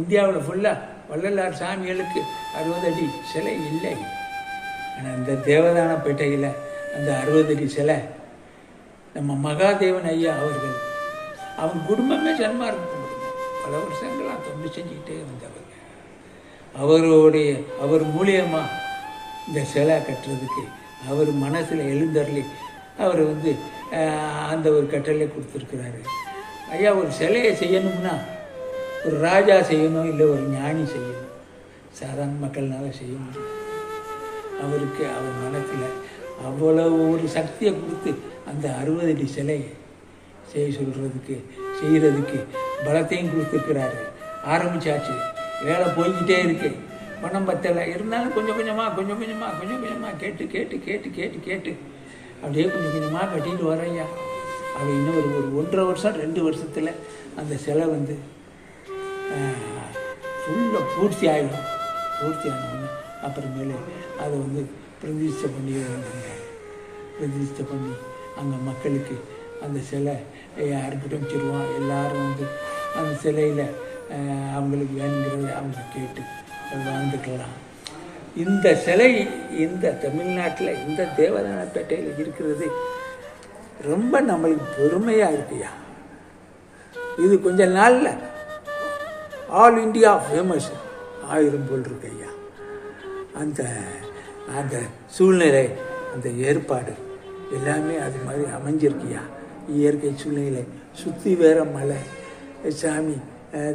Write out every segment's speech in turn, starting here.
இந்தியாவில் ஃபுல்லாக வள்ளலார் சாமிகளுக்கு அறுபது அடி சிலை இல்லை. ஆனால் இந்த தேவதானப்பேட்டையில் அந்த அறுபது அடி சிலை நம்ம மகாதேவன் ஐயா அவர்கள் அவங்க குடும்பமே சன்மார்க்க குடும்பம் பல வருஷங்களாக தொண்டு செஞ்சுக்கிட்டே வந்தவர். அவருடைய அவர் மூலியமா இந்த சிலை கட்டுறதுக்கு அவர் மனசில் எழுந்தருளி அவர் வந்து அந்த ஒரு கட்டளை கொடுத்துருக்கிறாரு. ஐயா ஒரு சிலையை செய்யணும்னா ஒரு ராஜா செய்யணும் இல்லை ஒரு ஞானி செய்யணும் சாதாரண மக்கள்னால செய்ய முடியும் அவருக்கு அவர் மனத்தில் அவ்வளவு ஒரு சக்தியை கொடுத்து அந்த அறுபது அடி சிலையை செய்ய சொல்கிறதுக்கு செய்கிறதுக்கு பலத்தையும் கொடுத்துருக்கிறாரு ஆரம்பிச்சாச்சு வேலை போய்கிட்டே இருக்கு பணம் பத்தலை இருந்தாலும் கொஞ்சம் கொஞ்சமாக கொஞ்சம் கொஞ்சமாக கொஞ்சம் கொஞ்சமாக கேட்டு கேட்டு கேட்டு கேட்டு கேட்டு அப்படியே கொஞ்சம் கொஞ்சமாக கட்டிட்டு வரையா அப்படி இன்னும் ஒரு ஒரு ஒன்றரை வருஷம் ரெண்டு வருஷத்தில் அந்த சிலை வந்து ஃபுல்லாக பூர்த்தி ஆகிடும் பூர்த்தி ஆனோடனே அப்புறமேலு அதை வந்து பிரதிஷ்டை பண்ணி வேண்டுங்க பிரதிஷ்டை பண்ணி அங்கே மக்களுக்கு அந்த சிலை யாருக்கிட்டும் வச்சிருவோம் எல்லாரும் வந்து அந்த சிலையில் அவங்களுக்கு வேணுங்கிறத அவங்க கேட்டு வாழ்ந்துக்கலாம். இந்த சிலை இந்த தமிழ்நாட்டில் இந்த தேவதானப்பேட்டையில் இருக்கிறது ரொம்ப நம்மளுக்கு பெருமையாக இருக்குயா இது கொஞ்ச நாளில் ஆல் இந்தியா ஃபேமஸ் ஆயிரம் போல் இருக்கு ஐயா. அந்த அந்த சூழ்நிலை அந்த ஏற்பாடு எல்லாமே அது மாதிரி அமைஞ்சிருக்கியா இயற்கை சூழ்நிலை சுற்றி வேற மலை சாமி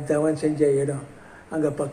தவம் செஞ்ச இடம் அங்கே பக்கம்